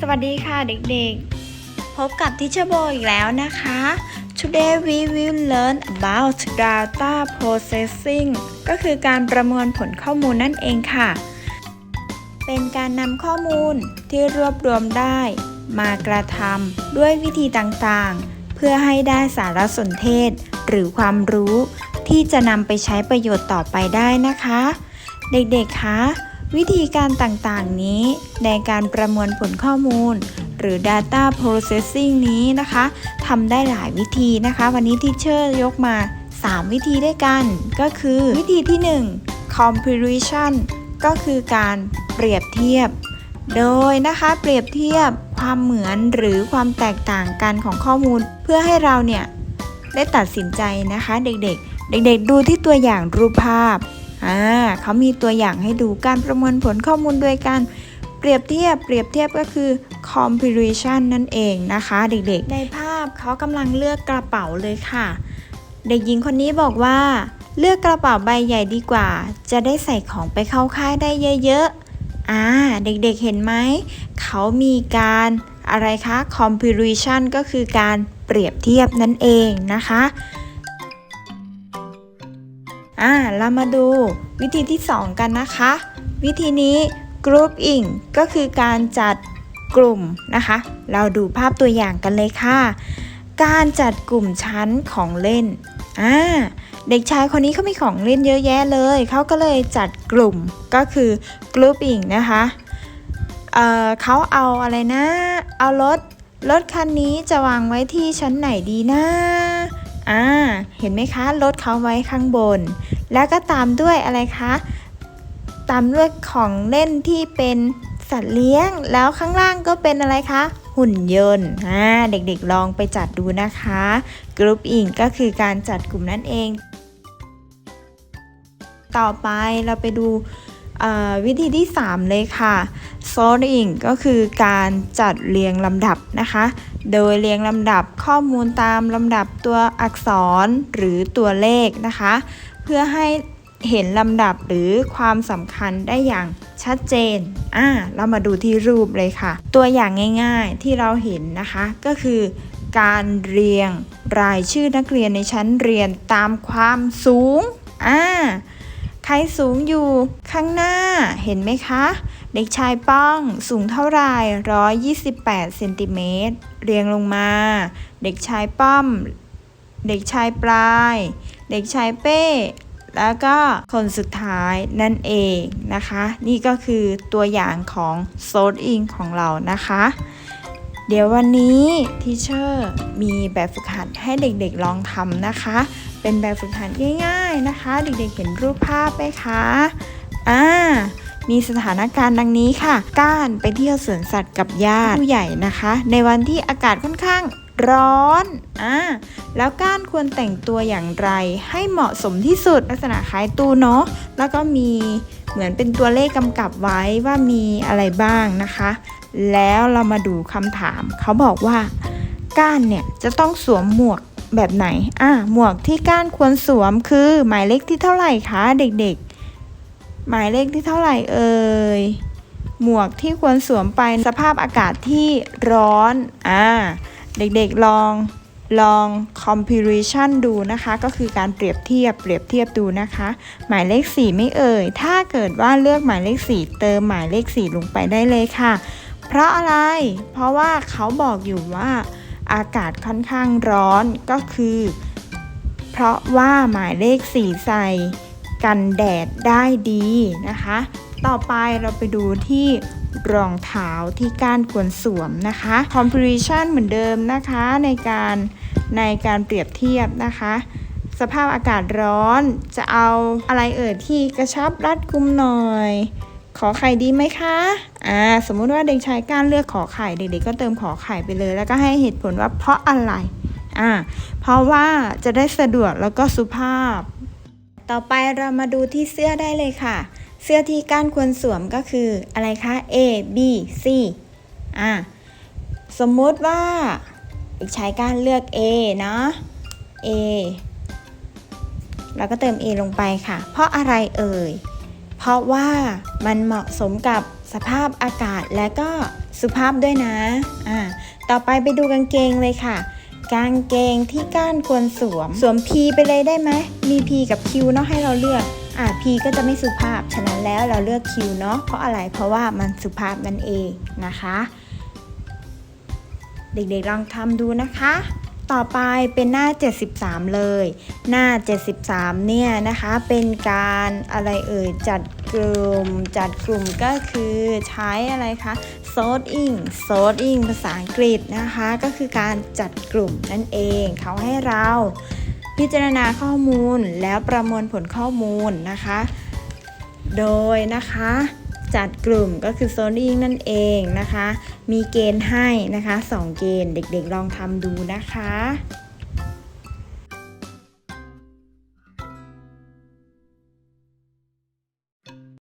สวัสดีค่ะเด็กๆ พบกับทิชโบอีกแล้วนะคะ Today we will learn about data processing ก็คือการประมวลผลข้อมูลนั่นเองค่ะ เป็นการนำข้อมูลที่รวบรวมได้ มากระทำด้วยวิธีต่างๆ เพื่อให้ได้สารสนเทศ หรือความรู้ที่จะนำไปใช้ประโยชน์ต่อไปได้นะคะ เด็กๆคะ วิธีการต่างๆนี้ในการประมวลผลข้อมูล หรือ Data Processing นี้นะคะทำได้หลายวิธีนะคะ วันนี้ที่เชอร์ยกมา 3 วิธีด้วยกันก็คือวิธีที่ 1 comparison ก็คือการเปรียบเทียบ โดยนะคะเปรียบเทียบความเหมือนหรือความแตกต่างกันของข้อมูล เพื่อให้เราเนี่ยได้ตัดสินใจนะคะ เด็กๆ เด็กๆ ดูที่ตัวอย่างรูปภาพ อ่าเขามีตัวอย่างให้ดูการประมวลผลข้อมูลโดยการเปรียบเทียบ เปรียบเทียบก็คือ comparison นั่นเองนะคะ เด็กๆ ในภาพเขากำลังเลือกกระเป๋าเลยค่ะ เด็กหญิงคนนี้บอกว่า เลือกกระเป๋าใบใหญ่ดีกว่า จะได้ใส่ของไปเข้าค่ายได้เยอะๆ อ่า เด็กๆเห็นไหม เขามีการอะไรคะ comparison ก็คือการเปรียบเทียบนั่นเองนะคะ อ่าเรามาดูวิธีที่ 2 กันนะคะ วิธีนี้ grouping ก็คือการจัดกลุ่มนะคะ เราดูภาพตัวอย่างกันเลยค่ะ การจัดกลุ่มชั้นของเล่นอ่าเด็กชายคนนี้เขามีของเล่นเยอะแยะเลย เขาก็เลยจัดกลุ่มก็คือ grouping นะคะเอ่อเขาเอาอะไรนะ เอารถ รถคันนี้จะวางไว้ที่ชั้นไหนดีนะ อ่า เห็นไหมคะรถเขาไว้ข้างบน แล้วก็ตามด้วยอะไรคะ ตามด้วยของเล่นที่เป็นสัตว์เลี้ยง แล้วข้างล่างก็เป็นอะไรคะ หุ่นยนต์ อ่า เด็กๆลองไปจัดดูนะคะ กรุ๊ปอิงก็คือการจัดกลุ่มนั่นเอง ต่อไปเราไปดูวิธีที่ 3 เลยค่ะ sorting ก็คือการจัดเรียงลำดับนะคะ โดยเรียงลำดับข้อมูลตามลำดับตัวอักษรหรือตัวเลขนะคะ เพื่อให้เห็นลำดับหรือความสำคัญได้อย่างชัดเจน อ่า เรามาดูที่รูปเลยค่ะ ตัวอย่างง่ายๆที่เราเห็นนะคะ ก็คือการเรียงรายชื่อนักเรียนในชั้นเรียนตามความสูง อ่า ใครสูงอยู่ข้างหน้า เห็นไหมคะ เด็กชายป้องสูงเท่าไร่128เซนติเมตรเรียงลงมา เด็กชายป้อม เด็กชายปลาย เด็กชายเป้ แล้วก็คนสุดท้ายนั่นเองนะคะ นี่ก็คือตัวอย่างของโซดอิงของเรานะคะ เดี๋ยววันนี้ทีเชอร์มีแบบฝึกหัดให้เด็กๆลองทำนะคะ เป็นแบบฝึกหัดง่าย ๆนะคะ เด็กๆเห็นรูปภาพไหมคะ อ่า มีสถานการณ์ดังนี้ค่ะ ก้านไปเที่ยวสวนสัตว์กับญาติผู้ใหญ่นะคะ ในวันที่อากาศค่อนข้างร้อน อ่า แล้วก้านควรแต่งตัวอย่างไรให้เหมาะสมที่สุด ลักษณะคล้ายตู้เนาะ แล้วก็มีเหมือนเป็นตัวเลขกำกับไว้ว่ามีอะไรบ้างนะคะ แล้วเรามาดูคำถาม เขาบอกว่า ก้านเนี่ยจะต้องสวมหมวกแบบไหน อะหมวกที่ก้านควรสวมคือหมายเลขที่เท่าไหร่คะเด็กๆ หมายเลขที่เท่าไหร่เอ่ย หมวกที่ควรสวมไปสภาพอากาศที่ร้อน อ่า เด็กๆลองลอง comparison ดูนะคะ ก็คือการเปรียบเทียบเปรียบเทียบดูนะคะ หมายเลข 4 ไม่เอ่ย ถ้าเกิดว่าเลือกหมายเลข 4 เติมหมายเลข 4 ลงไปได้เลยค่ะ เพราะอะไร เพราะว่าเขาบอกอยู่ว่าอากาศค่อนข้างร้อนก็คือ เพราะว่าหมายเลขสีใส่ กันแดดได้ดีนะคะ ต่อไปเราไปดูที่รองเท้าที่ก้านควรสวมนะคะ comparison เหมือนเดิมนะคะในการในการเปรียบเทียบนะคะ สภาพอากาศร้อนจะเอาอะไรเอ่ยที่กระชับรัดกุมหน่อย ขอไข่ดีไหมคะอ่าสมมุติว่าเด็กชายก้านเลือกขอไข่เด็กๆก็เติมขอไข่ไปเลย แล้วก็ให้เหตุผลว่าเพราะอะไรอ่าเพราะว่าจะได้สะดวกแล้วก็สุภาพ ต่อไปเรามาดูที่เสื้อได้เลยค่ะ เสื้อที่ก้านควรสวมก็คืออะไรคะ A B C อ่าสมมุติว่าเด็กชายก้านเลือก A เนาะ A แล้วก็เติม A ลงไปค่ะ เพราะอะไรเอ่ย เพราะว่ามันเหมาะสมกับสภาพอากาศและก็สุภาพด้วยนะ อ่า ต่อไปไปดูกางเกงเลยค่ะ กางเกงที่ก้านควรสวม สวม P ไปเลยได้ไหม มี P กับ Q เนาะให้เราเลือกอ่า P ก็จะไม่สุภาพ ฉะนั้นแล้วเราเลือก Q เนาะ เพราะอะไร เพราะว่ามันสุภาพนั่นเองนะคะ เด็กๆลองทำดูนะคะ ต่อไปเป็นหน้า 73 เลย หน้า 73 เนี่ยนะคะ เป็นการอะไรเอ่ยจัดกลุ่ม จัดกลุ่มก็คือใช้อะไรคะ sorting sorting ภาษาอังกฤษนะคะ ก็คือการจัดกลุ่มนั่นเอง เขาให้เราพิจารณาข้อมูลแล้วประมวลผลข้อมูลนะคะ โดยนะคะจัดกลุ่มก็คือ zoning นั่นเองนะคะ มีเกณฑ์ให้นะคะ 2 เกณฑ์เด็กๆลองทำดูนะคะ